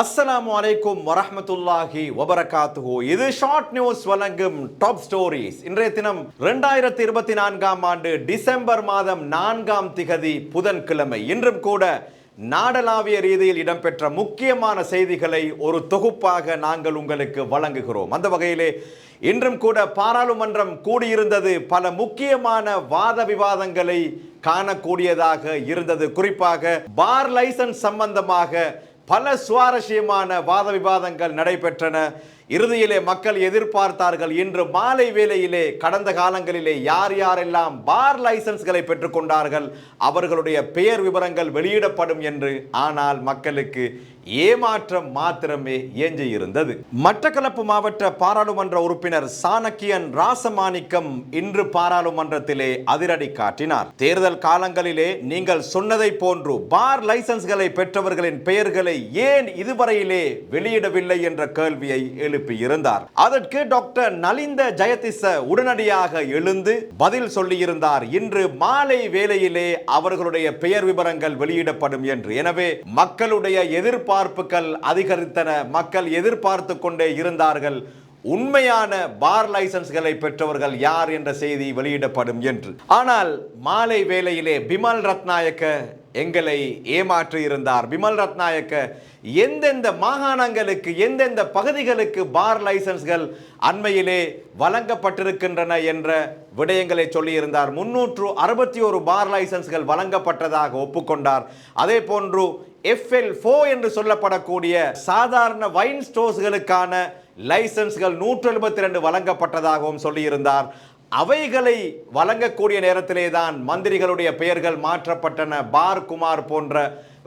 அஸ்ஸலாமு அலைக்கும் வரஹ்மத்துல்லாஹி வபரகாத்துஹு இது ஷார்ட் நியூஸ் வழங்கும் டாப் ஸ்டோரிஸ் இன்றைய தினம் ரெண்டாயிரத்தி இருபத்தி நான்காம் ஆண்டு டிசம்பர் மாதம் நான்காம் திகதி புதன்கிழமை. இன்றும் கூட நாடளாவிய ரீதியில் இடம்பெற்ற முக்கியமான செய்திகளை ஒரு தொகுப்பாக நாங்கள் உங்களுக்கு வழங்குகிறோம். அந்த வகையிலே இன்றும் கூட பாராளுமன்றம் கூடியிருந்தது பல முக்கியமான வாத விவாதங்களை காணக்கூடியதாக இருந்தது. குறிப்பாக பார் லைசன்ஸ் சம்பந்தமாக பல சுவாரஸ்யமான வாத விவாதங்கள் நடைபெற்றன. இறுதியிலே மக்கள் எதிர்பார்த்தார்கள் இன்று மாலை வேளையிலே கடந்த காலங்களிலே யார் யாரெல்லாம் பார் லைசன்ஸ்களை பெற்றுக்கொண்டார்கள் அவர்களுடைய பெயர் விவரங்கள் வெளியிடப்படும் என்று. ஆனால் மக்களுக்கு ஏமாற்றம் மாத்திரமே ஏஞ்சி இருந்தது மட்டக்களப்பு மாவட்ட பாராளுமன்ற உறுப்பினர் சாணக்கியன் ராசமாணிக்கம் இன்று பாராளுமன்றத்திலே அதிரடி காட்டினார். தேர்தல் காலங்களிலே நீங்கள் சொன்னதை போன்று பார் லைசன்ஸ்களை பெற்றவர்களின் பெயர்களை ஏன் இதுவரையிலே வெளியிடவில்லை என்ற கேள்வியை எழுப்பியிருந்தார். அதற்கு டாக்டர் நலிந்த ஜெயதிச உடனடியாக எழுந்து பதில் சொல்லியிருந்தார். இன்று மாலை வேளையிலே அவர்களுடைய பெயர் விவரங்கள் வெளியிடப்படும் என்று. எனவே மக்களுடைய எதிர்பார்ப்புகள் அதிகரித்தன. மக்கள் எதிர்பார்த்து கொண்டே இருந்தார்கள். உண்மையான பார் லைசன்ஸ்களை பெற்றவர்கள் யார் என்ற செய்தி வெளியிடப்படும் என்று. ஆனால் மாலை வேளையிலே பிமல் ரத்நாயக்க எங்களை ஏமாற்றி இருந்தார். பிமல் ரத்நாயக்க எந்தெந்த மாகாணங்களுக்கு எந்தெந்த பகுதிகளுக்கு பார் லைசன்ஸ்கள் அண்மையிலே வழங்கப்பட்டிருக்கின்றன என்ற விடயங்களை சொல்லியிருந்தார். முன்னூற்று அறுபத்தி ஒரு பார் லைசன்ஸ்கள் வழங்கப்பட்டதாக ஒப்புக்கொண்டார். அதே போன்று எஃப்எல் ஃபோ என்று சொல்லப்படக்கூடிய சாதாரண வைன் ஸ்டோர்ஸ்களுக்கான லைசன்ஸ்கள் நூற்று எழுபத்தி ரெண்டு வழங்கப்பட்டதாகவும் சொல்லியிருந்தார். அவைகளை வழங்கக்கூடிய நேரத்திலே தான் மந்திரிகளுடைய பெயர்கள் மாற்றப்பட்டன. பார் குமார் போன்ற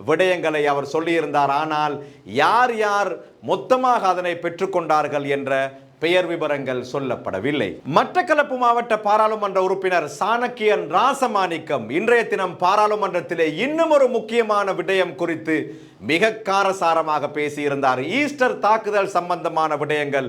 விடயங்களை அவர் சொல்லியிருந்தார். ஆனால் யார் யார் மொத்தமாக அதனை பெற்றுக்கொண்டார்கள் என்ற பெயர் விவரங்கள் சொல்லப்படவில்லை. மட்டக்களப்பு மாவட்ட பாராளுமன்ற உறுப்பினர் சாணக்கியன் ராசமாணிக்கம் இன்றைய தினம் பாராளுமன்றத்திலே இன்னும் ஒரு முக்கியமான விடயம் குறித்து மிக காரசாரமாக பேசியிருந்தார். ஈஸ்டர் தாக்குதல் சம்பந்தமான விடயங்கள்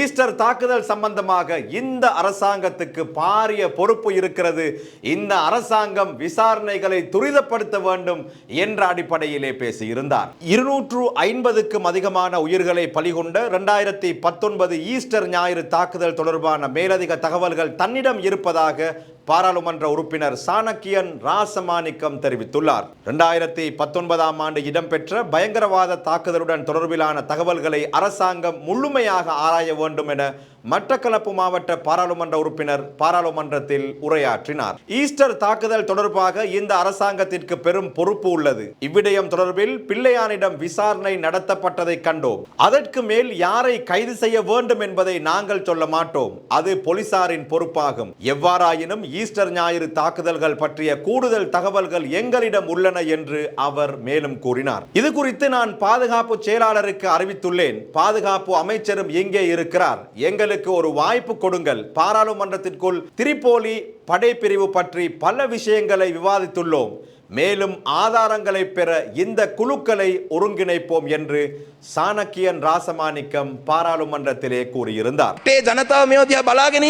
ஈஸ்டர் தாக்குதல் சம்பந்தமாக இந்த அரசாங்கத்துக்கு பாரிய பொறுப்பு இருக்கிறது. இந்த அரசாங்கம் விசாரணைகளை துரிதப்படுத்த வேண்டும் என்ற அடிப்படையிலே பேசியிருந்தார். இருநூற்று ஐம்பதுக்கும் அதிகமான உயிர்களை பலிகொண்ட இரண்டாயிரத்தி பத்தொன்பது ஈஸ்டர் ஞாயிறு தாக்குதல் தொடர்பான மேலதிக தகவல்கள் தன்னிடம் இருப்பதாக பாராளுமன்ற உறுப்பினர் சாணக்கியன் ராசமாணிக்கம் தெரிவித்துள்ளார். இரண்டாயிரத்தி பத்தொன்பதாம் ஆண்டு இடம்பெற்ற பயங்கரவாத தாக்குதலுடன் தொடர்பிலான தகவல்களை அரசாங்கம் முழுமையாக ஆராய வேண்டும் என மட்டக்களப்பு மாவட்ட பாராளுமன்ற உறுப்பினர் பாராளுமன்றத்தில் உரையாற்றினார். ஈஸ்டர் தாக்குதல் தொடர்பாக இந்த அரசாங்கத்திற்கு பெரும் பொறுப்பு உள்ளது. இவ்விடயம் தொடர்பில் பிள்ளையானிடம் விசாரணை நடத்தப்பட்டதை கண்டோம். அதற்கு மேல் யாரை கைது செய்ய வேண்டும் என்பதை நாங்கள் சொல்ல மாட்டோம். அது போலீசாரின் பொறுப்பாகும். எவ்வாறாயினும் ஈஸ்டர் ஞாயிறு தாக்குதல்கள் பற்றிய கூடுதல் தகவல்கள் எங்களிடம் உள்ளன என்று அவர் மேலும் கூறினார். இது குறித்து நான் பாதுகாப்பு செயலாளருக்கு அறிவித்துள்ளேன். பாதுகாப்பு அமைச்சரும் எங்கே இருக்கிறார். எங்கள் மக்களுக்கு ஒரு வாய்ப்பு கொடுங்கள். பாராளுமன்றத்திற்குள் திரிபோலி படைப்பிரிவு பற்றி பல விஷயங்களை விவாதித்துள்ளோம். மேலும் ஆதாரங்களை பெற இந்த குழுக்களை ஒருங்கிணைப்போம் என்று சாணக்கியன் ராசமாணிக்கம் பாராளுமன்றத்திலே கூறியிருந்தார். ஜனதா மேதியா பலாகன்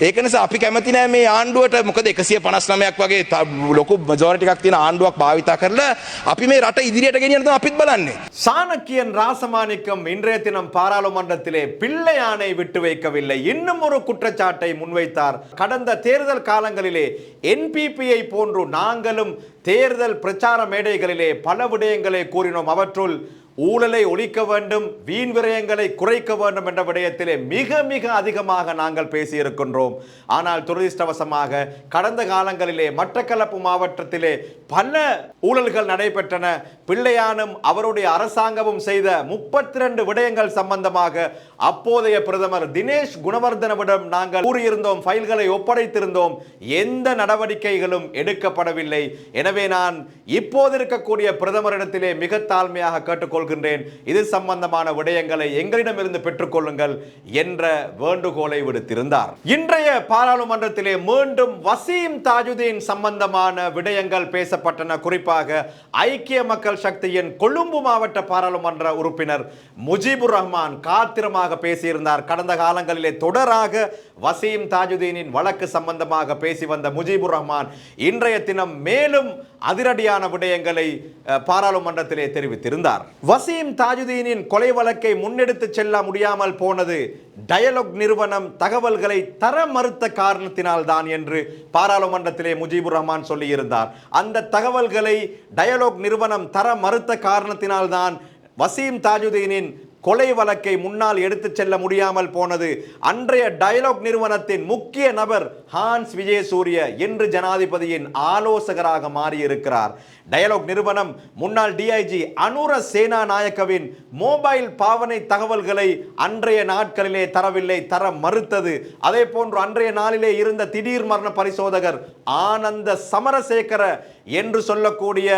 ඒක නිසා අපි කැමති නෑ මේ ආණ්ඩුවට මොකද 159ක් වගේ ත- ලොකු මැජොරිටි එකක් තියෙන ආණ්ඩුවක් භාවිතා කරලා අපි මේ රට ඉදිරියට ගෙනියන්න තමයි අපිත් බලන්නේ. சாணக்கியன் ராசமாணிக்கம் இன்றைய தினம் பாராளுமன்றத்திலே பிள்ளையானை விட்டு வைக்கவில்லை இன்னும் ஒரு குற்றச்சாட்டை முன்வைத்தார் கடந்த தேர்தல் காலங்களிலே என்பிபியை போன்று நாங்களும் தேர்தல் பிரச்சார மேடைகளிலே பல விடயங்களை கூறினோம் அவற்றுள் ஊழலை ஒழிக்க வேண்டும் வீண் விரயங்களை குறைக்க வேண்டும் என்ற விடயத்திலே மிக மிக அதிகமாக நாங்கள் பேசியிருக்கின்றோம். ஆனால் துரதிர்ஷ்டவசமாக கடந்த காலங்களிலே மட்டக்களப்பு மாவட்டத்திலே பல ஊழல்கள் நடைபெற்றன. பிள்ளையானும் அவருடைய அரசாங்கமும் செய்த முப்பத்தி ரெண்டு விடயங்கள் சம்பந்தமாக அப்போதைய பிரதமர் தினேஷ் குணவர்தனவிடம் நாங்கள் கூறியிருந்தோம் ஃபைல்களை ஒப்படைத்திருந்தோம். எந்த நடவடிக்கைகளும் எடுக்கப்படவில்லை. எனவே நான் இப்போது இருக்கக்கூடிய பிரதமரிடத்திலே மிக தாழ்மையாக கேட்டுக்கொள்கின்றேன் இது சம்பந்தமான விடயங்களை எங்களிடமிருந்து பெற்றுக்கொள்ளுங்கள் என்ற வேண்டுகோளை விடுத்திருந்தார். இன்றைய பாராளுமன்றத்திலே மீண்டும் வசீம் தாஜுதீன் சம்பந்தமான விடயங்கள் பேசப்பட்டன. குறிப்பாக ஐக்கிய மக்கள் சக்தியின் கொழும்பு மாவட்ட பாராளுமன்ற உறுப்பினர் முஜிபுர் ரஹ்மான் காத்திரமாக பேசியிருந்தார். கடந்த காலங்களிலே தொடராக வசீம் தாஜுதீனின் வழக்கு சம்பந்தமாக பேசி வந்த முஜிபுர் ரஹ்மான் இன்றைய தினம் மேலும் அதிரடியான விடயங்களை பாராளுமன்றத்திலே தெரிவித்திருந்தார். வசீம் தாஜுதீனின் கொலை வழக்கை முன்னெடுத்து செல்ல முடியாமல் போனது டயலாக் நிறுவனம் தகவல்களை தர மறுத்த காரணத்தினால் தான் என்று பாராளுமன்றத்திலே முஜீபுர் ரஹ்மான் சொல்லியிருந்தார். அந்த தகவல்களை டயலாக் நிறுவனம் தர மறுத்த காரணத்தினால் தான் வசீம் தாஜுதீனின் கொலை வழக்கை முன்னால் எடுத்துச் செல்ல முடியாமல் போனது. அன்றைய டயலாக் நிறுவனத்தின் முக்கிய நபர் ஹான்ஸ் விஜயசூரிய இன்று ஜனாதிபதியின் ஆலோசகராக மாறியிருக்கிறார். டயலாக் நிறுவனம் முன்னாள் டிஐஜி அனுர சேனா நாயக்கவின் மொபைல் பாவனை தகவல்களை அன்றைய நாட்களிலே தரவில்லை தர மறுத்தது. அதே போன்று அன்றைய நாளிலே இருந்த திடீர் மரண பரிசோதகர் ஆனந்த சமரசேகர என்று சொல்லக்கூடிய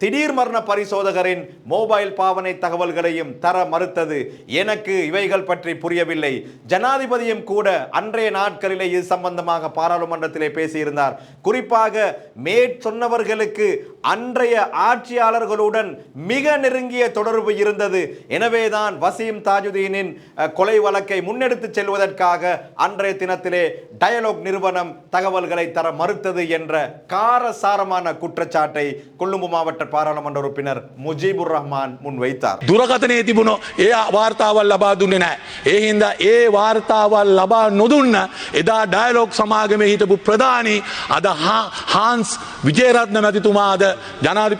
திடீர் மரண பரிசோதகரின் மொபைல் பாவனை தகவல்களையும் தர மறுத்தது. எனக்கு இவைகள் பற்றி புரியவில்லை. ஜனாதிபதியும் கூட அன்றைய நாட்களிலே இது சம்பந்தமாக பாராளுமன்றத்திலே பேசியிருந்தார். குறிப்பாக மேற்சொன்னவர்களுக்கு அன்றைய ஆட்சியாளர்களுடன் மிக நெருங்கிய தொடர்பு இருந்தது. எனவேதான் வசீம் தாஜுதீனின் கொலை வழக்கை முன்னெடுத்து செல்வதற்காக அன்றைய தினத்திலே டயலாக் நிறுவனம் தகவல்களை தர மறுத்தது என்ற காரசாரமான குற்றச்சாட்டை கொழும்பு மாவட்ட பாராளுமன்ற உறுப்பினர் முஜீபுர் ரஹ்மான் முன்வைத்தார் දුරකතනය තිබුණු ඒ වාර්තාවල් ලබා දුන්නේ නෑ. ඒ හින්දා ඒ වාර්තාවල් ලබා නොදුන්න එදා ඩයලෝක් සමාගමේ හිටපු ප්‍රධානී අද හා- හාන්ස් විජේරත්න මැතිතුමාද ජනාධි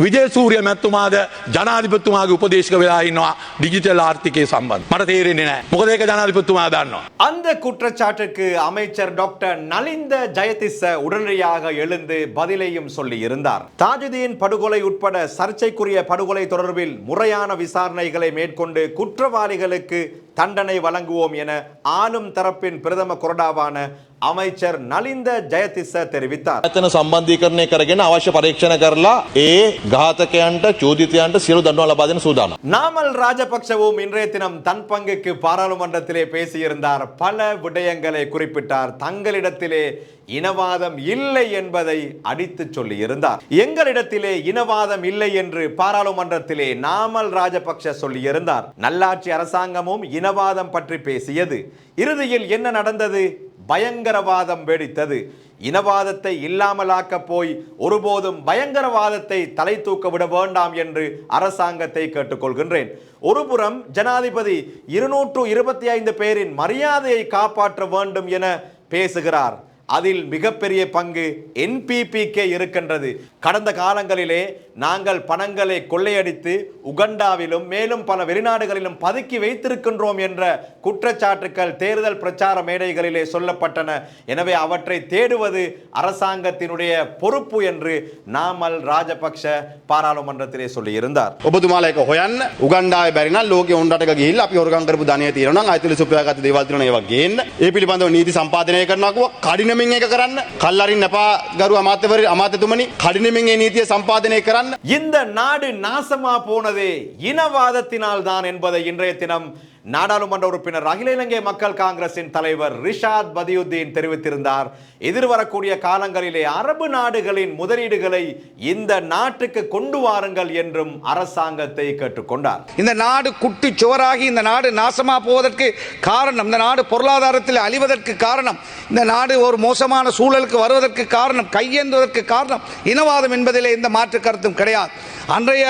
විජේසූරිය මැත්තුමාද ජනාධිපත්තුමාගේ උපදේශක වෙලා ඉන්නවා ඩිජිටල් ආර්ථිකය සම්බන්ධ මට තේරෙන්නේ නෑ මොකද ඒක ජනාධිපත්තුමා දන්නවා. அந்த குற்றச்சாட்டுக்கு அமைச்சர் டாக்டர் நலிந்த ஜெயதிச உடனடியாக எழுந்து பதிலையும் சொல்லி இருந்தார் தாஜுதீன் படுகொலை உட்பட சர்ச்சைக்குரிய படுகொலை தொடர்பில் முறையான விசாரணைகளை மேற்கொண்டு குற்றவாளிகளுக்கு தண்டனை வழங்குவோம் என ஆளும் தரப்பின் பிரதம கொறடாவான அமைச்சர் நலிந்த ஜெயதிச தெரிவித்தார் ඇතන සම්බන්ධීකරණය කරගෙන අවශ්‍ය පරීක්ෂණ කරලා ඒ ඝාතකයන්ට චෝදිතයන්ට සියලු දන්නවා ලබා දෙන සූදානම්. நாமல் ராஜபக்சவும் இன்றைய தினம் தன் பங்குக்கு பாராளுமன்றத்திலே பேசியிருந்தார் பல விடயங்களை குறிப்பிட்டார் தங்களிடத்திலே இனவாதம் இல்லை என்பதை அடித்து சொல்லி இருந்தார் எங்களிடத்திலே இனவாதம் இல்லை என்று பாராளுமன்றத்திலே நாமல் ராஜபக்ஷ சொல்லியிருந்தார் நல்லாட்சி அரசாங்கமும் இனவாதம் பற்றி பேசியது. இறுதியில் என்ன நடந்தது? பயங்கரவாதம் வெடித்தது. இனவாதத்தை இல்லாமலாக்க போய் ஒருபோதும் பயங்கரவாதத்தை தலை தூக்க விட வேண்டாம் என்று அரசாங்கத்தை கேட்டுக்கொள்கின்றேன். ஒருபுறம் ஜனாதிபதி இருநூற்று இருபத்தி ஐந்து பேரின் மரியாதையை காப்பாற்ற வேண்டும் என பேசுகிறார். அதில் மிகப்பெரிய பங்கு என்பிபிகே இருக்கின்றது. கடந்த காலங்களிலே நாங்கள் பணங்களை கொள்ளையடித்து உகண்டாவிலும் மேலும் பல வெளிநாடுகளிலும் பதுக்கி வைத்திருக்கின்றோம் என்ற குற்றச்சாட்டுக்கள் தேர்தல் பிரச்சார மேடைகளிலே சொல்லப்பட்டன எனவே அவற்றை தேடுவது அரசாங்கத்தினுடைய பொறுப்பு என்று நாமல் ராஜபக்ஷ பாராளுமன்றத்திலே சொல்லியிருந்தார் ඔබතුමාලා එක හොයන්න උගන්ඩාවේ බැරි නම් ලෝකෙ උන්රටක ගිහිල්ලා අපි හොරගම් කරපු ධනය තියෙනවා නම් අයිතිලි සුපයාගත් දේවල් තියෙනවා ඒවා ගේන්න. ඒ පිළිබඳව නීති සම්පාදනය කරනවා කිව්වා කඩිනමින් එක කරන්න. කල්ලරින් නැපා ගරු අමාත්‍යවරු අමාත්‍යතුමනි කඩිනමින් ඒ නීතිය සම්පාදනය කරන්න. இந்த நாடு நாசமா போனதே இனவாதத்தினால் தான் என்பதை இன்றைய தினம் நாடாளுமன்ற உறுப்பினர் அகில இலங்கை மக்கள் காங்கிரசின் தலைவர் ரிஷாத் பதியுத்தீன் தெரிவித்திருந்தார். எதிர்வரக்கூடிய காலங்களிலே அரபு நாடுகளின் முதலீடுகளை இந்த நாட்டுக்கு கொண்டு வாருங்கள் என்றும் அரசாங்கத்தை கேட்டுக்கொண்டார். இந்த நாடு குட்டி சுவராகி இந்த நாடு நாசமா போவதற்கு காரணம் இந்த நாடு பொருளாதாரத்தில் அழிவதற்கு காரணம் இந்த நாடு ஒரு மோசமான சூழலுக்கு வருவதற்கு காரணம் கையேந்துவதற்கு காரணம் இனவாதம் என்பதிலே எந்த மாற்று கருத்தும் கிடையாது. அன்றைய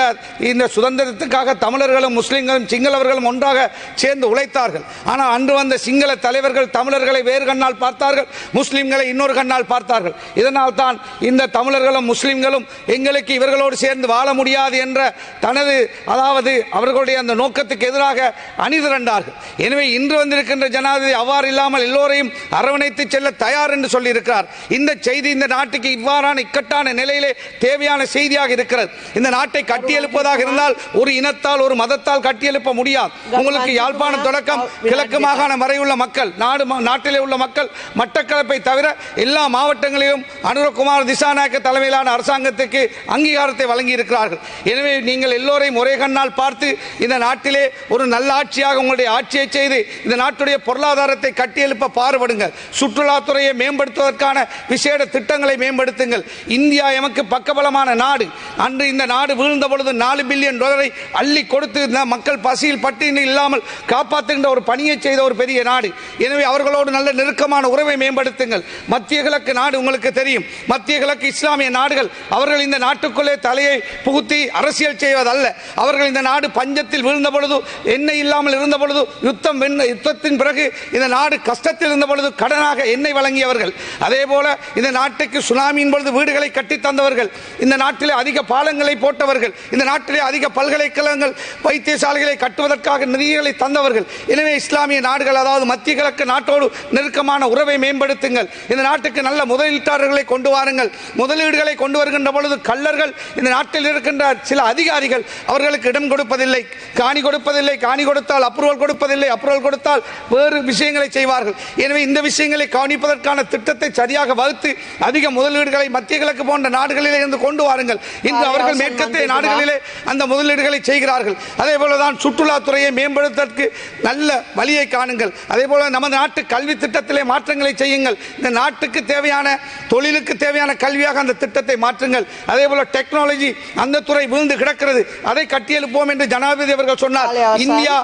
இந்த சுதந்திரத்துக்காக தமிழர்களும் முஸ்லீம்களும் சிங்களவர்களும் ஒன்றாக சேர்ந்து உழைத்தார்கள். ஆனால் அன்று வந்த சிங்கள தலைவர்கள் தமிழர்களை வேறு கண்ணால் பார்த்தார்கள் முஸ்லீம்களை இன்னொரு கண்ணால் பார்த்தார்கள். இதனால் தான் இந்த தமிழர்களும் முஸ்லீம்களும் எங்களுக்கு இவர்களோடு சேர்ந்து வாழ முடியாது என்ற தனது அதாவது அவர்களுடைய அந்த நோக்கத்துக்கு எதிராக அணிதிரண்டார்கள் எனவே இன்று வந்திருக்கின்ற ஜனாதிபதி அவ்வாறு இல்லாமல் எல்லோரையும் அரவணைத்து செல்ல தயார் என்று சொல்லியிருக்கிறார். இந்த செய்தி இந்த நாட்டுக்கு இவ்வாறான இக்கட்டான நிலையிலே தேவையான செய்தியாக இருக்கிறது. இந்த நாட்டு கட்டியெழுப்பதாக இருந்தால் ஒரு இனத்தால் ஒரு மதத்தால் கட்டியெழுப்ப முடியாது. உங்களுக்கு யாழ்ப்பாணம் தொடக்கம் கிழக்கு மாகாணம் வரை உள்ள மக்கள் நாடு நாட்டிலே உள்ள மக்கள் மட்டக்களப்பை தவிர எல்லா மாவட்டங்களிலும் அனுரகுமார் திசாநாயக்க தலைமையிலான அரசாங்கத்துக்கு அங்கீகாரத்தை வழங்கி இருக்கிறார்கள் எனவே நீங்கள் எல்லோரையும் ஒரே கண்ணால் பார்த்து இந்த நாட்டிலே ஒரு நல்ல ஆட்சியாக உங்களுடைய ஆட்சியை செய்து இந்த நாட்டுடைய பொருளாதாரத்தை கட்டியெழுப்ப பாடுபடுங்கள். சுற்றுலாத்துறையை மேம்படுத்துவதற்கான விசேட திட்டங்களை மேம்படுத்துங்கள். இந்தியா எமக்கு பக்கபலமான நாடு. அன்று இந்த நாடு வீழ்ந்த பொழுது நாலு பில்லியன் டாலரை அள்ளி கொடுத்து மக்கள் பசியில் பட்டினி இல்லாமல் காப்பாற்றுகின்ற ஒரு பணியை செய்த ஒரு பெரிய நாடு. எனவே அவர்களோடு நல்ல நெருக்கமான உறவை மேம்படுத்துங்கள். மத்திய கிழக்கு நாடு உங்களுக்கு தெரியும். மத்திய கிழக்கு இஸ்லாமிய நாடுகள் அவர்கள் இந்த நாட்டுக்குள்ளே தலையை புகுத்தி அரசியல் செய்வதல்ல. அவர்கள் இந்த நாடு பஞ்சத்தில் வீழ்ந்த பொழுது எண்ணெய் இல்லாமல் இருந்த பொழுது யுத்தம் யுத்தத்தின் பிறகு இந்த நாடு கஷ்டத்தில் இருந்த பொழுது கடனாக எண்ணெய் வழங்கியவர்கள். அதே போல இந்த நாட்டுக்கு சுனாமியின் பொழுது வீடுகளை கட்டி தந்தவர்கள் இந்த நாட்டில் அதிக பாலங்களை போட்டவர்கள் இந்த நாட்டிலே அதிக பல்கலைக்கழகங்கள் வைத்தியசாலைகளை கட்டுவதற்காக நிதிகளை தந்தவர்கள். எனவே இஸ்லாமிய நாடுகள் அதாவது மத்திய கிழக்கு நாட்டோடு நெருக்கமான உறவை மேம்படுத்துங்கள். இந்த நாட்டுக்கு நல்ல முதலீட்டாளர்களை கொண்டு வாருங்கள். முதலீடுகளை கொண்டு வருகின்ற பொழுது கள்ளர்கள் இந்த நாட்டில் இருக்கின்ற சில அதிகாரிகள் அவர்களுக்கு இடம் கொடுப்பதில்லை. காணி கொடுப்பதில்லை காணி கொடுத்தால் அப்ரூவல் கொடுப்பதில்லை அப்ரூவல் கொடுத்தால் வேறு விஷயங்களை செய்வார்கள். எனவே இந்த விஷயங்களை கவனிப்பதற்கான திட்டத்தை சரியாக வகுத்து அதிக முதலீடுகளை மத்திய கிழக்கு போன்ற நாடுகளிலே இருந்து கொண்டு வாருங்கள். இன்று அவர்கள் மேற்கத்திய நாடுகளிலே அந்த முதலீடுகளை செய்கிறார்கள். அதே போலதான் சுற்றுலாத்துறையை மேம்படுத்துவதற்கு நல்ல வழியை காணுங்கள். அதே போல நமது நாட்டு கல்வி திட்டத்திலே மாற்றங்களை செய்யுங்கள். இந்த நாட்டுக்கு தேவையான தொழிலுக்கு தேவையான கல்வியாக அந்த திட்டத்தை மாற்றுங்கள். அதே போல டெக்னாலஜி அந்த துறை வீழ்ந்து கிடக்கிறது. அதை கட்டியெழுப்போம் என்று ஜனாதிபதி அவர்கள் சொன்னார். இந்தியா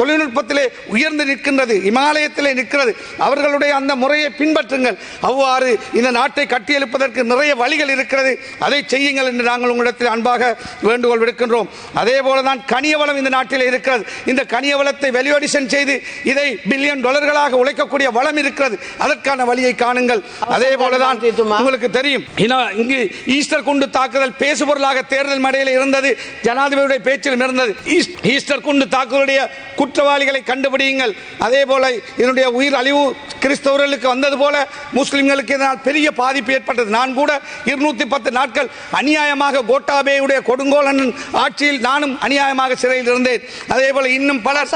தொழில்நுட்பத்திலே உயர்ந்து நிற்கின்றது இமாலயத்திலே நிற்கிறது. அவர்களுடைய அந்த முறையை பின்பற்றுங்கள். அவ்வாறு இந்த நாட்டை கட்டியெழுப்பதற்கு நிறைய வழிகள் இருக்கிறது. அதை செய்யுங்கள் என்று நாங்கள் உங்களிடத்தில் அன்பாக வேண்டுகோள் விடுக்கின்றோம். அதே போலதான் கனிய வளம் இந்த நாட்டில் இருக்கிறது. இந்த கனிய வளத்தை வெளியடிஷன் செய்து இதை பில்லியன் டாலர்களாக உழைக்கக்கூடிய வளம் இருக்கிறது. அதற்கான வழியை காணுங்கள். அதே போலதான் உங்களுக்கு தெரியும். இங்கு ஈஸ்டர் குண்டு தாக்குதல் பேசுபொருளாக தேர்தல் மேடையில் இருந்தது. ஜனாதிபதியுடைய பேச்சிலும் இருந்தது. ஈஸ்- ஈஸ்டர் குண்டு தாக்குதலுடைய குற்றவாளிகளை கண்டுபிடியுங்கள். அதே போல இதனுடைய உயிர் அழிவு கிறிஸ்தவர்களுக்கு வந்தது போல முஸ்லிம்களுக்கு இதனால் பெரிய பாதிப்பு ஏற்பட்டது. நான் கூட இருநூத்தி பத்து நாட்கள் அநியாயமாக கோட்டாபேயுடைய கொடுங்கோலன் ஆட்சியில் நானும் அநியாயமாக சிறையில் இருந்தேன். அதே போல இன்னும் பலர்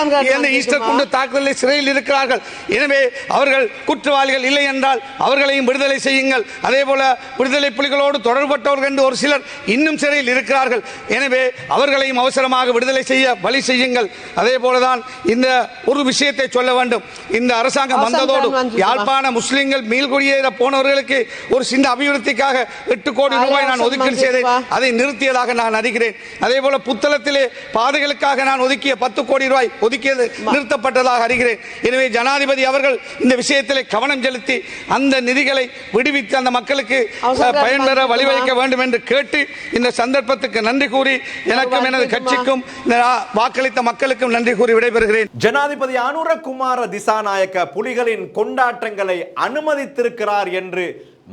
ஈஸ்டர் குண்டு தாக்குதலில் சிறையில் இருக்கிறார்கள். எனவே அவர்கள் குற்றவாளிகள் இல்லை என்றால் அவர்களையும் விடுதலை செய்யுங்கள். அதே போல விடுதலை புலிகளோடு தொடர்பட்டவர்கள் என்று ஒரு சிலர் இன்னும் சிறையில் இருக்கிறார்கள். எனவே அவர்களையும் அவசரமாக விடுதலை செய்ய வழி செய்யுங்கள். அதே போலதான் இந்த ஒரு விஷயத்தை சொல்ல வேண்டும். இந்த அரசாங்கம் வந்ததோடு யாழ்ப்பாண முஸ்லிம்கள் மீள்குடியேற போனவர்களுக்கு ஒரு சின்ன அபிவிருத்திக்காக எட்டு கோடி ரூபாய் நான் ஒதுக்கீடு செய்தேன். அதை நிறுத்தியதாக நான் அறிகிறேன். அதே போல புத்தளத்திலே பாதைகளுக்காக நான் ஒதுக்கிய பத்து கோடி ரூபாய் ஒதுக்கியது நிறுத்தப்பட்டதாக அறிகிறேன். எனவே ஜனாதிபதி அவர்கள் இந்த விஷயத்திலே கவனம் செலுத்தி அந்த நிதிகளை விடுவித்து அந்த மக்களுக்கு பயன்பெற வழிவகுக்க வேண்டும் என்று கேட்டு இந்த சந்தர்ப்பத்துக்கு நன்றி கூறி எனக்கும் எனது கட்சிக்கும் இந்த வாக்களித்த மக்களுக்கும் நன்றி கூறி விடைபெறுகிறேன். ஜனாதிபதி அனுரகுமார திசாநாயக்க புலிகளின் கொண்டாட்டங்களை அனுமதித்திருக்கிறார் என்று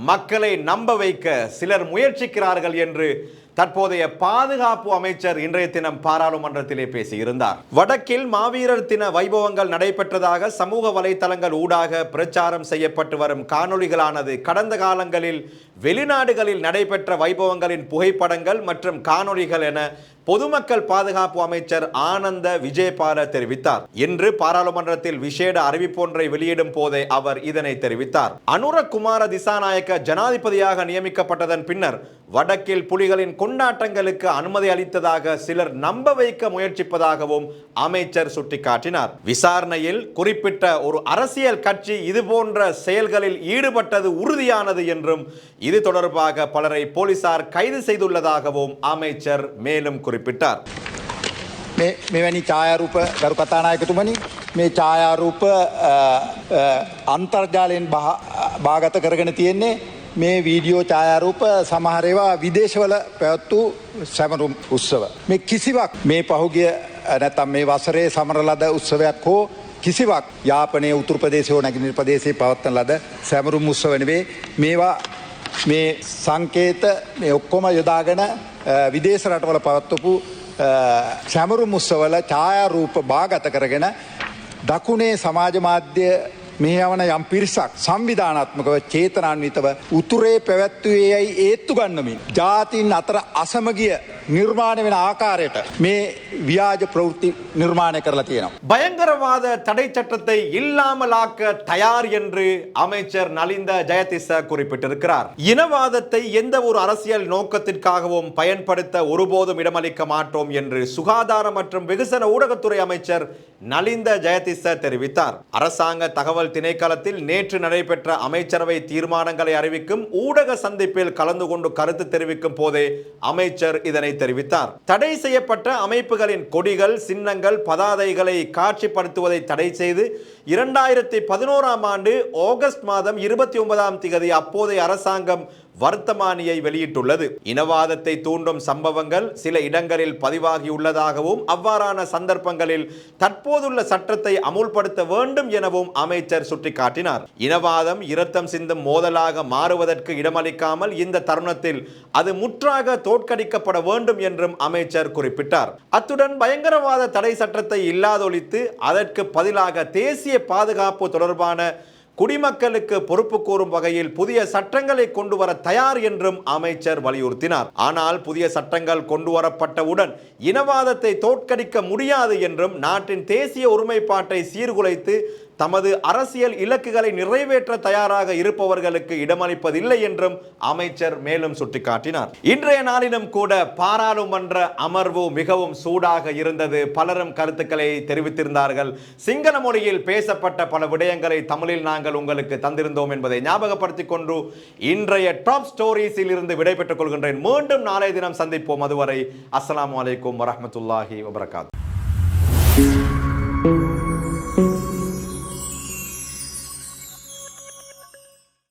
மக்களை நம்ப வைக்க சிலர் முயற்சிக்கிறார்கள் என்று தற்போதைய பாதுகாப்பு அமைச்சர் இன்றைய தினம் பாராளுமன்றத்திலே பேசியிருந்தார். வடக்கில் மாவீரர் தின வைபவங்கள் நடைபெற்றதாக சமூக வலைதளங்கள் ஊடாக பிரச்சாரம் செய்யப்பட்டு வரும் காணொளிகளானது கடந்த காலங்களில் வெளிநாடுகளில் நடைபெற்ற வைபவங்களின் புகைப்படங்கள் மற்றும் காணொளிகள் என பொதுமக்கள் பாதுகாப்பு அமைச்சர் ஆனந்த விஜயபால தெரிவித்தார். இன்று பாராளுமன்றத்தில் விசேட அறிவிப்பொன்றை வெளியிடும் போதே அவர் இதனை தெரிவித்தார். அனுரகுமார திசாநாயக்க ஜனாதிபதியாக நியமிக்கப்பட்டதன் பின்னர் வடக்கில் புலிகளின் கொண்டாட்டங்களுக்கு அனுமதி அளித்ததாக சிலர் நம்ப வைக்க முயற்சிப்பதாகவும் அமைச்சர் சுட்டிக்காட்டினார். விசாரணையில் குறிப்பிட்ட ஒரு அரசியல் கட்சி இது போன்ற செயல்களில் ஈடுபட்டது உறுதியானது என்றும் இது தொடர்பாக பலரை போலீசார் கைது செய்துள்ளதாகவும் அமைச்சர் மேலும் குறிப்பிட்டார் මේ මෙවැනි ඡායාරූප ගරු කතානායකතුමනි මේ ඡායාරූප අ, අ, අන්තර්ජාලයෙන් බහ- භාගත කරගෙන තියෙන්නේ මේ වීඩියෝ ඡායාරූප සමහරේවා විදේශවල පැවැත්වූ සැමරුම් උත්සව. මේ කිසිවක් මේ පහුගිය අ, නැත්තම් මේ වසරේ සමර ලද උත්සවයක් හෝ කිසිවක් යාපනය උතුර ප්‍රදේශ හෝ නැගිනිල් ප්‍රදේශයේ පවත්වන ලද සැමරුම් උත්සව නෙවේ මේවා මේ සංකේත මේ ඔක්කොම යොදාගෙන අ, විදේශ රටවල පවත්වපු සැමරු මුස්සවල ඡායාරූප භාගත කරගෙන දකුණේ සමාජ මාධ්‍ය මේ යවන යම් පිරිසක් සංවිධානාත්මකව චේතනාන්විතව උතුරේ පැවැත්වයේ යයි ඒත්තු ගන්නමින්. ජාතින් අතර අසමගිය නිර්මාණය වෙන ආකාරයට මේ ව්‍යාජ ප්‍රවෘත්ති නිර්මාණය කරලා තියෙනවා. பயங்கரவாத தடை சட்டத்தை இல்லாமலாக்க தயார் என்று அமைச்சர் நலிந்த ஜெயதிச குறிப்பிட்டிருக்கிறார் இனவாதத்தை எந்த ஒரு அரசியல் நோக்கத்திற்காகவும் பயன்படுத்த ஒருபோதும் இடமளிக்க மாட்டோம் என்று சுகாதார மற்றும் வெகுசன ஊடகத்துறை அமைச்சர் நலிந்த ஜெயதிச தெரிவித்தார் அரசாங்க தகவல் திணைக்களத்தில் நேற்று நடைபெற்ற அமைச்சரவை தீர்மானங்களை அறிவிக்கும் ஊடக சந்திப்பில் கலந்து கொண்டு கருத்து தெரிவிக்கும் போதே அமைச்சர் இதனை தெரிவித்தார். தடை செய்யப்பட்ட அமைப்புகளின் கொடிகள் சின்னங்கள் பதாதைகளை காட்சிப்படுத்துவதை தடை செய்து இரண்டாயிரத்தி பதினோராம் ஆண்டு ஆகஸ்ட் மாதம் இருபத்தி ஒன்பதாம் திகதி அப்போதைய அரசாங்கம் வர்த்தமானியை வெளியிட்டுள்ளது. இனவாதத்தை தூண்டும் சம்பவங்கள் சில இடங்களில் பதிவாகியுள்ளதாகவும் அவ்வாறான சந்தர்ப்பங்களில் தற்போதுள்ள சட்டத்தை அமுல்படுத்த வேண்டும் எனவும் அமைச்சர் சுட்டிக்காட்டினார். இனவாதம் இரத்தம் சிந்தும் மோதலாக மாறுவதற்கு இடமளிக்காமல் இந்த தருணத்தில் அது முற்றாக தோற்கடிக்கப்பட வேண்டும் என்றும் அமைச்சர் குறிப்பிட்டார். அத்துடன் பயங்கரவாத தடை சட்டத்தை இல்லாதொழித்து அதற்கு பதிலாக தேசிய பாதுகாப்பு தொடர்பான குடிமக்களுக்கு பொறுப்பு கூறும் வகையில் புதிய சட்டங்களை கொண்டு வர தயார் என்றும் அமைச்சர் வலியுறுத்தினார். ஆனால் புதிய சட்டங்கள் கொண்டு வரப்பட்டவுடன் இனவாதத்தை தோற்கடிக்க முடியாது என்றும் நாட்டின் தேசிய ஒருமைப்பாட்டை சீர்குலைத்து தமது அரசியல் இலக்குகளை நிறைவேற்ற தயாராக இருப்பவர்களுக்கு இடமளிப்பதில்லை என்றும் அமைச்சர் மேலும் சுட்டிக்காட்டினார். இன்றைய நாளிலும் கூட பாராளுமன்ற அமர்வு மிகவும் சூடாக இருந்தது. பலரும் கருத்துக்களை தெரிவித்திருந்தார்கள். சிங்கள மொழியில் பேசப்பட்ட பல விடயங்களை தமிழில் நாங்கள் உங்களுக்கு தந்திருந்தோம் என்பதை ஞாபகப்படுத்திக் கொண்டு இன்றைய டாப் ஸ்டோரிஸில் இருந்து விடைபெற்றுக் கொள்கின்றேன். மீண்டும் நாளைய தினம் சந்திப்போம். அதுவரை அஸ்ஸலாமு அலைக்கும் வரமத்துல்லாஹி வபரகாத்.